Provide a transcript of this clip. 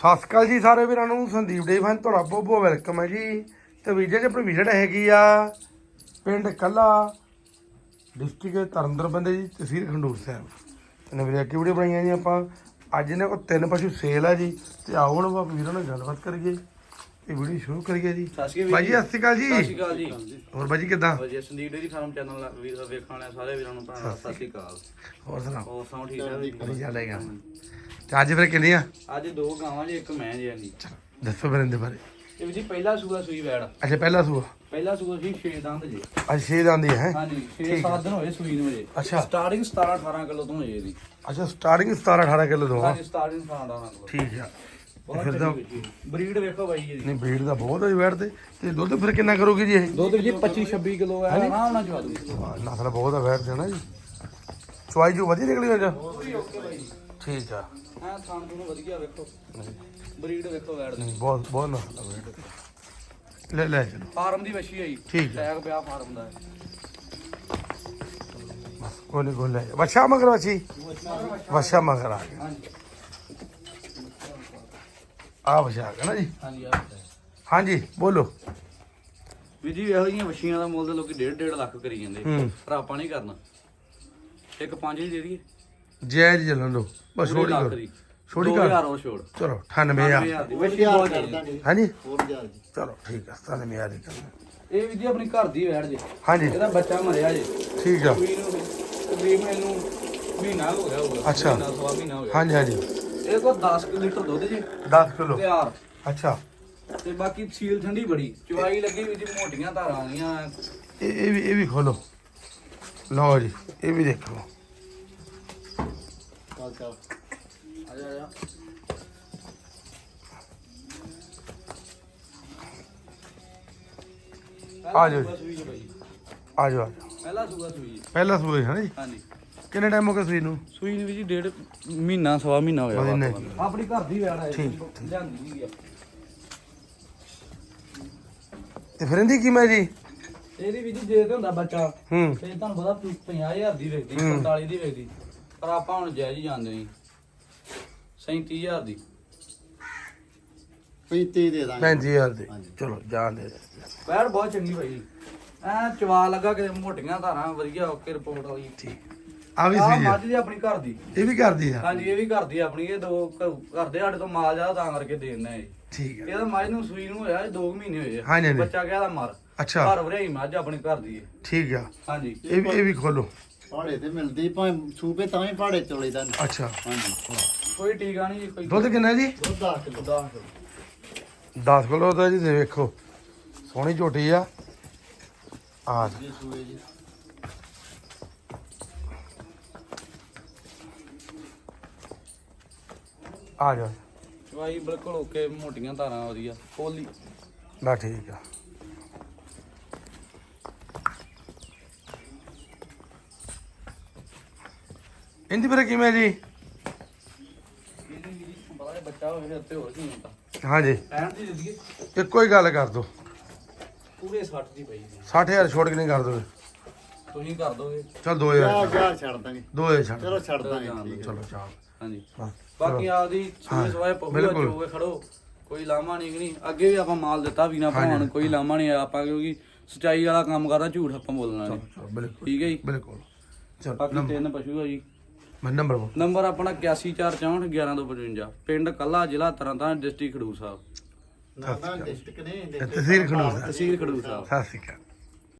ਸਤਿ ਸ਼੍ਰੀ ਅਕਾਲ ਜੀ ਸਾਰੇ ਵੀਰਾਂ ਨੂੰ ਸੰਦੀਪ ਡੇ ਫਨ ਤੁਹਾਡਾ ਬਹੁਤ ਬਹੁਤ ਵੈਲਕਮ ਹੈ ਜੀ। ਤੇ ਵੀਡੀਓ 'ਚ ਆਪਣੀ ਵਿਜ਼ਿਟ ਹੈਗੀ ਆ ਪਿੰਡ ਕੱਲਾ ਡਿਸਟ੍ਰਿਕਟ ਤਰਨਦਰ ਬੰਦੇ ਜੀ ਤਹਿਸੀਲ ਖੰਡੂਰ ਸਾਹਿਬ। ਤੇ ਵੀਰੇ ਕੀ ਵੀਡੀਓ ਬਣਾਈਆਂ ਜੀ ਆਪਾਂ। ਅੱਜ ਇਹਨਾਂ ਕੋਲ ਤਿੰਨ ਪਸ਼ੂ ਸੇਲ ਆ ਜੀ। ਤੇ ਆਓ ਹੁਣ ਆਪਾਂ ਵੀਰਾਂ ਨਾਲ ਗੱਲਬਾਤ ਕਰੀਏ। ਇਹ ਵੀਡੀਓ ਸ਼ੁਰੂ ਕਰੀਏ ਜੀ। ਸਤਿ ਸ਼੍ਰੀ ਅਕਾਲ ਜੀ ਸਤਿ ਸ਼੍ਰੀ ਅਕਾਲ ਜੀ। ਹੋਰ ਬਾਈ ਜੀ ਕਿਦਾਂ? ਵਧੀਆ ਸੰਦੀਪ ਡੇਰੀ ਫਾਰਮ ਚੈਨਲ ਵੀਰ ਵੇਖਣ ਵਾਲੇ ਸਾਰੇ ਵੀਰਾਂ ਨੂੰ ਭਰਾ ਸਤਿ ਸ਼੍ਰੀ ਅਕਾਲ। ਹੋਰ ਸੁਣਾਓ? ਹੋਰ ਸੌਂ ਠੀਕ ਠਾਕ ਜੀ? ਕੀ ਚੱਲ ਰਿਹਾ ਤੇ ਅੱਜ ਫਿਰ ਕਿੰਨੀਆਂ? ਅੱਜ ਦੋ ਗਾਵਾਂ ਜੀ ਇੱਕ ਮੈਂ ਜੀ ਹਾਂਜੀ। ਦੱਸੋ ਫਿਰ ਇਹਦੇ ਬਾਰੇ। ਇਹ ਵੀ ਜੀ ਪਹਿਲਾ ਸੂਆ ਸੂਈ ਵੈੜ। ਅੱਛਾ ਪਹਿਲਾ ਸੂਆ? ਪਹਿਲਾ ਸੂਆ ਸੀ 6 ਦੰਦ ਜੀ। ਅੱਜ 6 ਆਂਦੀ ਹੈ ਹਾਂਜੀ 6-7 ਦਿਨ ਹੋਏ ਸੂਈ ਨੂੰ ਜੀ ਅੱਛਾ। ਸਟਾਰਟਿੰਗ 17 18 ਕਿਲੋ ਤੋਂ ਹੋਈ ਇਹਦੀ ਅੱਛਾ ਸਟਾਰਟਿੰਗ 17 18 ਕਿਲੋ ਦੋ ਹਾਂਜੀ ਸਟਾਰਟਿੰਗ 17 18 ਕਿਲੋ। ਠੀਕ ਆ। ਬਹੁਤ ਫਿਰ ਤਾਂ ਚੰਗੀ ਬਰੀਡ ਵੇਖੋ ਬਾਈ ਜੀ। ਨਹੀਂ ਬਰੀਡ ਦਾ ਬਹੁਤ ਹੈ ਬੈਠ ਤੇ। ਤੇ ਦੁੱਧ ਫਿਰ ਕਿੰਨਾ ਕਰੋਗੇ ਜੀ ਇਹ? ਦੁੱਧ ਜੀ 25 26 ਕਿਲੋ ਹੈ ਆਰਾਮ ਨਾਲ ਚਵਾ ਦੂਗੀ ਨਸਲ ਬਹੁਤ ਹੈ ਬੈਠ ਦੇਣਾ ਜੀ। ਚੁਆਈ ਜੋ ਵਧੀਆ ਨਿਕਲੀ ਹੋ ਜਾ ਪੂਰੀ ਓਕੇ ਬਾਈ ਠੀਕ ਆ। ਹਾਂ ਥਾਣ ਨੂੰ ਵਧੀਆ ਵੇਖੋ। ਬਰੀਡ ਵੇਖੋ ਵੈੜ ਦੀ। ਨਹੀਂ ਬਹੁਤ ਬਹੁਤ ਬੈਠ ਲੈ ਲੈ ਚਲੋ। ਫਾਰਮ ਦੀ ਵਸ਼ੀ ਆਈ ਠੀਕ ਹੈ ਟੈਗ ਪਿਆ ਫਾਰਮ ਦਾ। ਬਸ ਕੋਈ ਨਹੀਂ ਕੋਈ ਲੈ। ਜਾ। ਵੱਛਾ ਮਗਰ ਵੱਛੀ ਵੱਛਾ ਮਗਰ ਆ ਗਿਆ। ਹਾਂਜੀ। ਆ ਵੱਛਾ ਆ ਗਿਆ ਨਾ ਜੀ? ਹਾਂਜੀ ਆ ਹਾਂਜੀ ਬੋਲੋ। ਵੀ ਜੀ ਇਹੋ ਜਿਹੀਆਂ ਵਸ਼ੀਆਂ ਦਾ ਮੁੱਲ ਤਾਂ ਲੋਕੀ 1.5 1.5 ਲੱਖ ਕਰੀ ਜਾਂਦੇ। ਹੂੰ। ਪਰ ਆਪਾਂ ਨਹੀਂ ਕਰਨਾ। ਇੱਕ ਪੰਜ ਹੀ ਦੇ ਦਈਏ। ਜੈ ਜੀ ਦੋ ਬਸ ਛੋੜੀ ਕਰ। ਛੋੜੀ 2000 ਕਰ ਹੋਰ ਛੋੜ। ਚਲੋ 98000 98000 ਦੀ। ਹਾਂਜੀ? ਜੀ ਚਲੋ ਠੀਕ ਆ 98000 ਦੀ ਕਰ ਇਹ ਵੀ ਜੀ ਆਪਣੀ ਘਰ ਦੀ ਵੈੜ ਜੇ। ਹਾਂਜੀ। ਇਹਦਾ ਬੱਚਾ ਮਰਿਆ ਜੇ। ਠੀਕ ਆ। ਸੂਈ ਨੂੰ ਤਕਰੀਬਨ ਇਹਨੂੰ ਮਹੀਨਾ ਹੋ ਗਿਆ ਹੋਊਗਾ। ਅੱਛਾ। ਸਵਾ ਮਹੀਨਾ ਹੋ ਗਿਆ। ਹਾਂਜੀ ਹਾਂਜੀ। ਇਹ ਕੋਲ 10 ਕੁ ਲੀਟਰ ਦੁੱਧ ਜੀ। 10 ਕਿਲੋ। ਤਿਆਰ। ਅੱਛਾ। ਤੇ ਬਾਕੀ ਸੀਲ ਠੰਡੀ ਬੜੀ। ਚਵਾਈ ਲੱਗੀ ਵੀ ਜੀ ਮੋਟੀਆਂ ਧਾਰਾਂ ਇਹ ਇਹ ਵੀ ਇਹ ਵੀ ਖੋਲੋ। ਲਓ ਜੀ ਇਹ ਵੀ ਦੇਖੋ। ਚੱਲ ਚੱਲ ਆ ਜਾ ਆ ਜਾ ਆ ਜਾਓ ਪਹਿਲਾ ਸੂਈ ਜੀ ਬਾਈ। ਆ ਜਾਓ ਆ ਜਾਓ ਪਹਿਲਾ ਸੂਆ ਸੂਈ ਜੀ। ਪਹਿਲਾ ਸੂਏ ਹੈ ਨਾ ਜੀ? ਹਾਂਜੀ। ਕਿੰਨੇ ਟਾਈਮ ਹੋ ਗਿਆ ਸੂਈ ਨੂੰ? ਸੂਈ ਨੂੰ ਵੀ ਜੀ ਡੇਢ ਮਹੀਨਾ ਸਵਾ ਮਹੀਨਾ ਹੋਇਆ। ਆਪਣੀ ਘਰ ਦੀ ਵੈੜ ਹੈ ਠੀਕ, ਲਿਆਂਦੀ ਵੀ ਆ। ਤੇ ਫਿਰ ਇਹਦੀ ਕੀਮਤ ਜੀ? ਇਹਦੀ ਵੀ ਜੀ ਜੇ ਤੇ ਹੁੰਦਾ ਬੱਚਾ ਹੂੰ। ਤੇ ਤੁਹਾਨੂੰ ਪਤਾ 50000 ਦੀ ਵੇਚਦੀ ਹੂੰ। 45 ਦੀ ਵੇਚਦੀ। ਪਰ ਆਪਾਂ ਹੁਣ ਜਾਇਜ਼ ਹੀ ਜਾਂਦੇ ਨਹੀਂ 37000 ਦੀ। 35 ਦੇ ਦਾਂਗੇ। 35000 ਦੀ। ਹਾਂਜੀ। ਚਲੋ ਜਾਣ ਦੇ ਵੈੜ ਬਹੁਤ ਚੰਗੀ ਭਾਈ। ਐ ਚਵਾ ਲੱਗਾ ਕਿ ਮੋਟੀਆਂ ਧਾਰਾਂ ਵਧੀਆ ਓਕੇ ਰਿਪੋਰਟ ਵਾਲੀ। ਠੀਕ। ਆ ਵੀ ਆ ਸਹੀ ਹੈ ਮੱਝ ਦੀ ਆਪਣੀ ਘਰ ਦੀ। ਇਹ ਵੀ ਕਰਦੀ ਆ? ਹਾਂਜੀ ਇਹ ਵੀ ਘਰ ਦੀ ਆਪਣੀ। ਇਹ ਦੋ ਘਰ ਦੇ ਸਾਡੇ ਤੋਂ ਮਾਲ ਜ਼ਿਆਦਾ ਤਾਂ ਕਰਕੇ ਦੇਣਾ ਇਹ। ਠੀਕ ਹੈ ਇਹਦਾ ਮੱਝ ਨੂੰ ਸੂਈ ਨੂੰ ਹੋਇਆ 2 ਮਹੀਨੇ ਹੋਏ ਆ। ਹਾਂਜੀ, ਹਾਂਜੀ। ਬੱਚਾ ਗਿਆ ਦਾ ਮਰ। ਅੱਛਾ। ਘਰ ਵਰਿਆਈ ਮੱਝ ਆਪਣੀ ਘਰ ਦੀ ਹੈ ਠੀਕ ਆ। ਹਾਂਜੀ। ਇਹ ਵੀ ਇਹ ਵੀ ਖੋਲੋ। ਪਹਾੜੇ ਤੇ ਮਿਲਦੀ ਭਾਵੇਂ ਸੂਪੇ ਤਾਂ ਹੀ ਪਹਾੜੇ ਚੋਲੇ ਦਾ। ਅੱਛਾ। ਹਾਂਜੀ। ਕੋਈ ਟੀਕਾ ਨਹੀਂ ਜੀ, ਕੋਈ ਦੁੱਧ ਕਿੰਨਾ ਜੀ? ਦੁੱਧ 10 ਕਿਲੋ। ਦਾ 10 ਕਿਲੋ ਦਾ ਜੀ ਤੇ ਵੇਖੋ। ਸੋਹਣੀ ਝੋਟੀ ਆ। ਆ। ਜੀ ਸੂਏ ਜੀ ਆ ਜਾ ਚਵਾਈ ਬਿਲਕੁਲ ਓਕੇ ਮੋਟੀਆਂ ਧਾਰਾਂ ਵਧੀਆ ਪੋਲੀ ਬਾ ਠੀਕ ਆ। ਇੰਦੀ ਫਿਰ ਕਿਵੇਂ ਜੀ ਇਹਦੀ ਵੀ ਪਤਾ ਹੈ ਬੱਚਾ ਹੋਵੇ ਉੱਤੇ ਹੋਰ ਕੀ ਹੁੰਦਾ ਹਾਂਜੀ। ਐਨ ਦੀ ਦਿੱਦੀਏ ਇੱਕੋ ਹੀ ਗੱਲ ਕਰ ਦੋ। ਪੂਰੇ 60 ਦੀ ਪਈ ਜੀ 60000 ਛੋੜ ਕੇ ਨਹੀਂ ਕਰ ਦੋ ਤੁਸੀਂ ਕਰ ਦੋਗੇ। ਚਲ ਜਾ 2000 ਜਾ ਛੱਡ। ਦਾਂਗੇ 2000 ਛੱਡ। ਚਲੋ ਛੱਡ ਚਲੋ ਦਾਂਗੇ ਜਾਣ ਠੀਕ ਹੈ। ਚਲੋ ਚਾਲ। ਹਾਂਜੀ। ਹਾਂ ਬਾਕੀ ਆਪਦੀ ਸੂਏ ਸਵਾਏ ਪਹੂਆ ਬਿਲਕੁਲ। ਚੋਗੇ ਖੜੋ। ਕੋਈ ਲਾਮਾ ਨਹੀਂ ਕਿ ਨਹੀਂ। ਅੱਗੇ ਵੀ ਆਪਾਂ ਮਾਲ ਦਿੱਤਾ ਵੀ ਨਾ ਨੂੰ ਕੋਈ ਲਾਮਾ ਨਹੀਂ ਆਇਆ। ਆਪਾਂ ਕਿਉਂਕਿ ਸਚਾਈ ਵਾਲਾ ਕੰਮ ਕਰਦਾ ਝੂਠ ਆਪਾਂ ਬੋਲਣਾ ਨਹੀਂ। ਚਲੋ ਬਿਲਕੁਲ। ਠੀਕ ਹੈ ਜੀ? ਬਿਲਕੁਲ। ਚਲ ਬਾਕੀ ਤਿੰਨ ਪਸ਼ੂ ਆ ਜੀ। ਮੈਂ ਨੰਬਰ ਬੋਲ। ਨੰਬਰ ਆਪਣਾ 8144611255 ਪਿੰਡ ਕੱਲਾ ਜ਼ਿਲ੍ਹਾ ਤਰਨਤਾਰਨ ਡਿਸਟ੍ਰਿਕਟ ਖਡੂਰ ਸਾਹਿਬ। ਨਾ ਨਾ ਡਿਸਟ੍ਰਿਕਟ ਨੇ ਤਹਿਸੀਲ ਖਡੂਰ ਸਾਹਿਬ ਤਹਿਸੀਲ ਖਡੂਰ ਸਾਹਿਬ। ਸਤਿ ਸ਼੍ਰੀ ਅਕਾਲ।